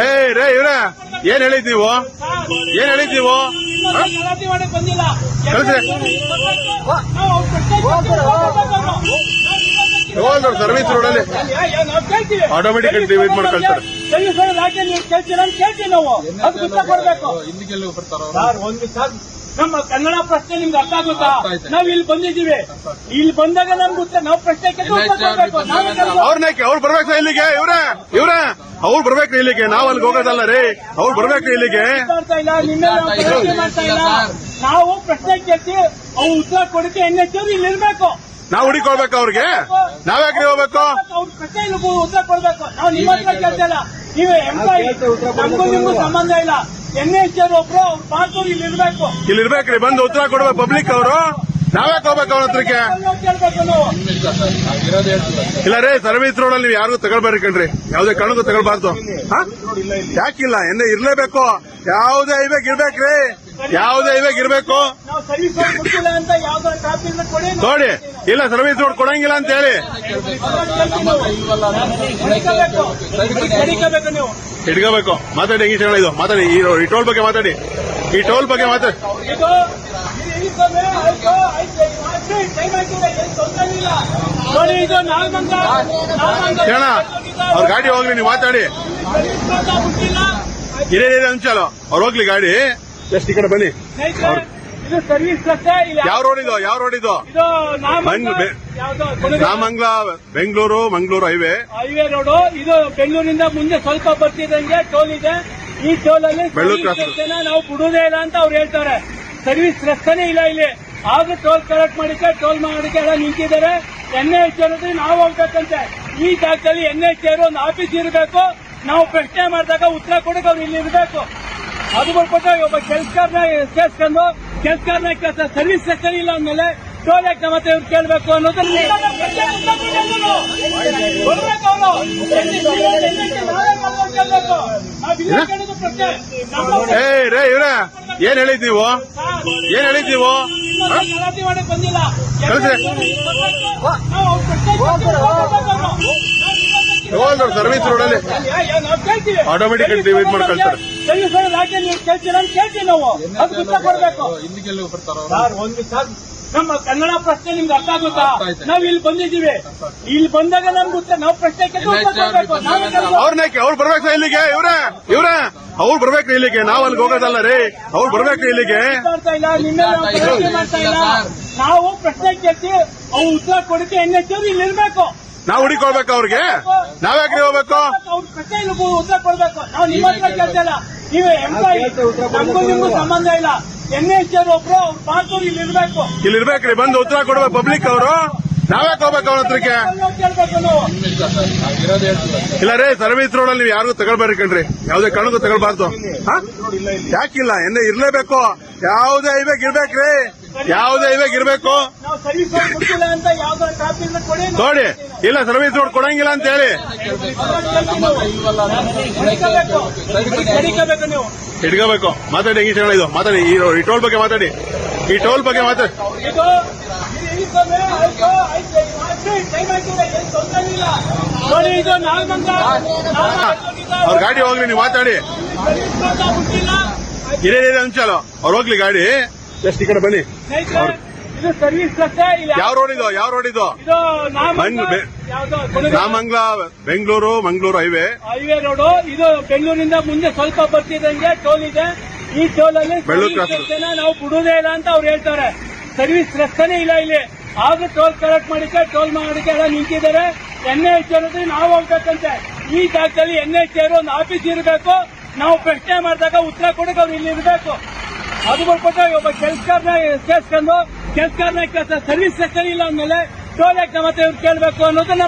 ಏ ರೇ ಇವ್ರ ಏನ್ ಹೇಳಿದ್ ನೀವು? ಏನ್ ಹೇಳಿದ್ ನೀವು? ಇನ್ನೊಂದು ಗಲಾಟೆ ಮಾಡಕ್ ಬಂದಿಲ್ಲ ಕಳ್ಸಿ. ನಾವು ಅವ್ರ ಪ್ರಶ್ನೆ ಕೇಳ್ತೀವಿ, ಹೋಗ್ಬೇಕು ಅವ್ರು. ಹೋದ್ರು ಸರ್ವಿಸ್ ರೋಡಲ್ಲಿ ಆಟೋಮೆಟಿಕ್ divide ಮಾಡಿ. ಸರ್ವಿಸ್ ರೋಡ್ ಯಾಕೆ ನೀವು ಕೇಳ್ತೀರ ಅಂತ ಕೇಳ್ತೀವಿ ನಾವು. ಅದು ಉತ್ತರ ಕೊಡ್ಬೇಕು. ಇಲ್ಲಿಗೆಲ್ಲ ಬರ್ತಾರ ಸರ್ ಒಂದು ಸರ್ ನಮ್ಮ ಕನ್ನಡ ಪ್ರಶ್ನೆ ನಿಮ್ಗೆ ಅರ್ಥ ಆಗುತ್ತಾ? ನಾವ್ ಇಲ್ಲಿ ಬಂದಿದ್ದೀವಿ. ಇಲ್ಲಿ ಬಂದಾಗ ನಮ್ಗೆ ಉತ್ತರ ನಾವು ಪ್ರಶ್ನೆ. ಅವ್ರನ್ನ ಅವ್ರು ಬರ್ಬೇಕು ಇಲ್ಲಿಗೆ? ಇವ್ರೆ? ಇವ್ರೆ? ಅವ್ರು ಬರ್ಬೇಕು ಇಲ್ಲಿಗೆ? ನಾವ್ ಅಲ್ಲಿ ಹೋಗೋದಲ್ಲ ರೀ. ಅವ್ರು ಬರ್ಬೇಕು ಇಲ್ಲಿಗೆ? ಮಾಡ್ತಾ ಇಲ್ಲ ನಿನ್ನೆ ಮಾಡ್ತಾ ಇಲ್ಲ. ನಾವು ಪ್ರಶ್ನೆ ಕೇಳ್ತೀವಿ ಅವ್ರು ಉತ್ತರ ಕೊಡಕ್ಕೆ ಎನ್ ಎಚ್ ಇಲ್ಲಿ ಇರ್ಬೇಕು ನಾವ್ ಹುಡುಕೊಳ್ಬೇಕು ಅವ್ರಿಗೆ? ನಾವ್ಯಾಕ್ರಿ ಹೋಗ್ಬೇಕು? ಉತ್ತರ ಕೊಡ್ಬೇಕು. ನಾವು ನಿಮ್ಮ ಹತ್ರ ಕೇಳ್ತಿಲ್ಲ ನೀವು ಎಂಪ್ಲಾಯಿ ನಮಗೂ ನಿಮ್ಗೂ ಸಂಬಂಧ ಇಲ್ಲ. ಎನ್ ಎಚ್ ಒಬ್ರು ಅವ್ರು ಇಲ್ಲಿ ಇರ್ಬೇಕು. ಇಲ್ಲಿ ಇರ್ಬೇಕ್ರಿ ಬಂದು ಉತ್ತರ ಕೊಡ್ಬೇಕು ಪಬ್ಲಿಕ್ ಅವರು. ನಾವ್ಯಾಕೆ ಹೋಗ್ಬೇಕು ಅವ್ರ ಹತ್ರಕ್ಕೆ? ನಾವು ಕೇಳ್ಬೇಕು ನಾವು. ಇಲ್ಲ ರೀ ಸರ್ವಿಸ್ ರೋಡ್ ಅಲ್ಲಿ ನೀವು ಯಾರಿಗೂ ತಗೊಳ್ಬೇಡ್ರಿ ಕಣ್ರಿ. ಯಾವ್ದೇ ಕಣ್ಣು ತಗೊಳ್ಬಾರ್ದು. ಹಾ? ಯಾಕಿಲ್ಲ? ಎಣ್ಣೆ ಇರ್ಲೇಬೇಕು. ಯಾವ್ದೇ ಇವಾಗ ಇರ್ಬೇಕ್ರಿ ಯಾವ್ದೇ ಇವಾಗ ಇರ್ಬೇಕು. ನಾವು ಸರ್ವಿಸ್ ಕೊಡ್ತಿಲ್ಲ ಅಂತ ಯಾವ್ದೋ ಟ್ರಾಫಿಕ್ ಕೊಡಿ. ನೋಡಿ. ಇಲ್ಲ ಸರ್ವಿಸ್ ರೋಡ್ ಕೊಡಂಗಿಲ್ಲ ಅಂತ ಹೇಳಿ. ಹಿಡ್ಕೋಬೇಕು. ಮಾತಾಡಿ ಹೆಂಗಿ ಹೇಳ ಇದು. ಮಾತಾಡಿ ಈ ಟೋಲ್ ಬಗ್ಗೆ ಮಾತಾಡಿ. ಈ ಟೋಲ್ ಬಗ್ಗೆ ಮಾತಾಡಿ. ಹೇಳ ಅವ್ರ ಗಾಡಿ ಹೋಗ್ಲಿ ನೀವು ಮಾತಾಡಿ. ಇರೇ ಅಂಚಲ್ಲ ಅವ್ರು ಹೋಗ್ಲಿ ಗಾಡಿ. ಎಷ್ಟು ಈ ಕಡೆ ಬನ್ನಿ. ಇದು ಸರ್ವಿಸ್ ಬಸ್ ಇಲ್ಲಿ. ಯಾವ ರೋಡ್ ಇದು? ಯಾವ ರೋಡ್ ಇದು? ನಾಮಂಗ್ಲ Bengaluru Mangaluru highway. Highway road ಇದು ಬೆಂಗಳೂರಿಂದ ಮುಂದೆ ಸ್ವಲ್ಪ ಬರ್ತಿದ್ದಂಗೆ ಟೋಲ್ ಇದೆ. ಈ ಟೋಲ್ ಅಲ್ಲಿ ನಾವು ಬಿಡುವುದೇ ಇಲ್ಲ ಅಂತ ಅವ್ರು ಹೇಳ್ತಾರೆ. ಸರ್ವಿಸ್ ರಸ್ತೆನೇ ಇಲ್ಲ ಇಲ್ಲಿ. ಆಗ ಟೋಲ್ ಕಲೆಕ್ಟ್ ಮಾಡಿಕ್ಕೆ ಟೋಲ್ ಮಾಡೋದಕ್ಕೆ ಎಲ್ಲ ನಿಂತಿದ್ದಾರೆ. ಎನ್ ಎಚ್ ನಾವು ಹೋಗ್ಬೇಕಂತೆ. ಈ ಜಾಗದಲ್ಲಿ ಎನ್ ಎಚ್ ಒಂದು ಆಫೀಸ್ ಇರಬೇಕು. ನಾವು ಪ್ರಶ್ನೆ ಮಾಡಿದಾಗ ಉತ್ತರ ಕೊಡಕ್ಕೆ ಅವ್ರು ಇಲ್ಲಿ ಇರಬೇಕು. ಅದು ಬಿಟ್ಬಿಟ್ಟು ಒಬ್ಬ ಕೆಲ್ಸಗಾರನ ಸೇರ್ಸ್ಕೊಂಡು ಕೆಲ್ಸಗಾರನ ಕೆಲಸ ಸರ್ವಿಸ್ ಸೆಕ್ಟರ್ ಇಲ್ಲ ಅಂದ್ಮೇಲೆ ಟೋಲ್ ಯಾಕೆ ಮತ್ತೆ ಇವ್ರು ಕೇಳಬೇಕು ಅನ್ನೋದನ್ನ ಏನ್ ಹೇಳಿದ್ ನೀವು ಏನ್ ಹೇಳಿದ್ ನೀವು ಮಾಡಕ್ ಬಂದಿಲ್ಲ. ಅವ್ರ ಸರ್ವಿಸ್ ರೋಡಲ್ಲಿ ಆಟೋಮೆಟಿಕ್ divide ಮಾಡಿ. ಸರ್ವಿಸ್ ನೀವು ಕೇಳ್ತೀರ ಅಂತ ಕೇಳ್ತೀವಿ ನಾವು ಅದು ಉತ್ತರ ಕೊಡ್ಬೇಕು ಇಲ್ಲಿಗೆಲ್ಲ ಬರ್ತಾರ ಸರ್ ಒಂದು ಸರ್ ನಮ್ಮ ಕನ್ನಡ ಪ್ರಶ್ನೆ ನಿಮ್ಗೆ ಅರ್ಥ ಆಗುತ್ತಾ? ನಾವ್ ಇಲ್ಲಿ ಬಂದಿದ್ದೀವಿ. ಇಲ್ಲಿ ಬಂದಾಗ ನಮ್ಗೆ ಗೊತ್ತ ನಾವು ಪ್ರಶ್ನೆ. ಅವ್ರನ್ನ ಅವ್ರು ಬರ್ಬೇಕು ಇಲ್ಲಿಗೆ? ಇವ್ರ ಇವ್ರ ಅವ್ರು ಬರ್ಬೇಕು ಇಲ್ಲಿಗೆ. ನಾವ್ ಅಲ್ಲಿ ಹೋಗೋದಲ್ಲ ರೀ. ಅವ್ರು ಬರ್ಬೇಕು ಇಲ್ಲಿಗೆ. ಮಾಡ್ತಾ ಇಲ್ಲ ನಿನ್ನೆ ನಾವು ಗಲಾಟೆ ನಾವು ಪ್ರಶ್ನೆ ಕೇಳ್ತಿ ಅವ್ರು ಉತ್ತರ ಕೊಡಕ್ಕೆ ಎನ್ ಎಚ್ ಇಲ್ಲಿ ಇರ್ಬೇಕು. ನಾವ್ ಹುಡುಕೊಳ್ಬೇಕು ಅವ್ರಿಗೆ. ನಾವ್ಯಾಕ್ರಿ ಹೋಗ್ಬೇಕು? ಉತ್ತರ ಕೊಡ್ಬೇಕು. ನಾವು ನಿಮ್ಮ ಹತ್ರ ಕೇಳ್ತಿಲ್ಲ ನೀವೇ ಎಂಪ್ಲಾಯಿ ನಮಗೂ ನಿಮ್ಗೂ ಸಂಬಂಧ ಇಲ್ಲ. ಎನ್ ಎಚ್ ಒಬ್ರು ಅವ್ರು ಪಾರ್ಟೂರ್ ಇಲ್ಲಿ ಇರ್ಬೇಕು. ಇಲ್ಲಿ ಇರ್ಬೇಕ್ರಿ ಬಂದು ಉತ್ತರ ಕೊಡ್ಬೇಕು ಪಬ್ಲಿಕ್ ಅವರು. ನಾವ್ಯಾಕೆ ಹೋಗ್ಬೇಕು ಅವ್ರ ಹತ್ರಕ್ಕೆ? ಇಲ್ಲ ರೀ ಸರ್ವಿಸ್ ರೋಡ್ ಅಲ್ಲಿ ನೀವು ಯಾರಿಗೂ ತಗೊಳ್ಬೇಡ್ರಿ ಕಣ್ರಿ. ಯಾವ್ದೇ ಕಣಗೂ ತಗೊಳ್ಬಾರ್ದು. ಹಾ? ಯಾಕಿಲ್ಲ ಎಣ್ಣೆ ಇರ್ಲೇಬೇಕು. ಯಾವ್ದೇ ಹೈವೇಗ್ ಇರ್ಬೇಕ್ರಿ. ಯಾವ್ದೇ ಹೈವೇಗ್ ಇರ್ಬೇಕು. ನಾವು ಸರ್ವಿಸ್ ಕೊಡ್ತಿಲ್ಲ ಅಂತ ಯಾವ್ದೋ ಟ್ರಾಫಿಕ್ ಕೊಡಿ. ನೋಡಿ ಇಲ್ಲ ಸರ್ವಿಸ್ ರೋಡ್ ಕೊಡಂಗಿಲ್ಲ ಅಂತ ಹೇಳಿ. ಹಿಡ್ಕೋಬೇಕು. ಮಾತಾಡಿ ಹೆಂಗಿ ಹೇಳಿದ್ರು ಇದು? ಮಾತಾಡಿ ಈ ಟೋಲ್ ಬಗ್ಗೆ ಮಾತಾಡಿ. ಈ ಟೋಲ್ ಬಗ್ಗೆ ಮಾತಾಡಿ. ಅವ್ರ ಗಾಡಿ ಹೋಗ್ಲಿ ನೀವು ಮಾತಾಡಿ. ಇರೇ ಅಂಚಲ್ಲ ಅವ್ರು ಹೋಗ್ಲಿ ಗಾಡಿ. ಎಷ್ಟು ಈ ಕಡೆ ಬನ್ನಿ. ಇದು ಸರ್ವಿಸ್ ರಸ್ತೆ ಇಲ್ಲಿ. ಯಾವ ರೋಡ್ ಇದು? ಯಾವ ರೋಡ್ ಇದು? ಬೆ- Bengaluru Mangaluru highway. Highway road ಇದು ಬೆಂಗಳೂರಿಂದ ಮುಂದೆ ಸ್ವಲ್ಪ ಬರ್ತಿದಂಗೆ ಟೋಲ್ ಇದೆ. ಈ ಟೋಲ್ ಅಲ್ಲಿ ನಾವು ಬಿಡುವುದೇ ಇಲ್ಲ ಅಂತ ಅವ್ರು ಹೇಳ್ತಾರೆ. ಸರ್ವಿಸ್ ರಸ್ತೆನೇ ಇಲ್ಲ ಇಲ್ಲಿ. ಆದ್ರೂ ಟೋಲ್ ಕಲೆಕ್ಟ್ ಮಾಡಿಕೆ ಟೋಲ್ ಮಾಡಿಕೆ ಎಲ್ಲ ನಿಂತಿದ್ದಾರೆ. ಎನ್ ಎಚ್ ನಾವು ಹೋಗ್ಬೇಕಂತೆ. ಈ ಜಾಗದಲ್ಲಿ ಎನ್ ಎಚ್ ಒಂದು ಆಫೀಸ್ ಇರಬೇಕು. ನಾವು ಪ್ರಶ್ನೆ ಮಾಡಿದಾಗ ಉತ್ತರ ಕೊಡಕ್ಕೆ ಅವ್ರು ಇಲ್ಲಿ ಇರಬೇಕು. ಅದು ಬಿಟ್ಬಿಟ್ಟು ಒಬ್ಬ ಕೆಲ್ಸಗಾರನ ಸೇರ್ಸ್ಕೊಂಡು ಕೆಲಸ ಸರ್ವಿಸ್ ಸೆಕ್ಟರ್ ಇಲ್ಲ ಅಂದ್ಮೇಲೆ ಟೋಲ್ ಯಾಕೆ ಇವ್ರು ಕೇಳಬೇಕು ಅನ್ನೋದನ್ನ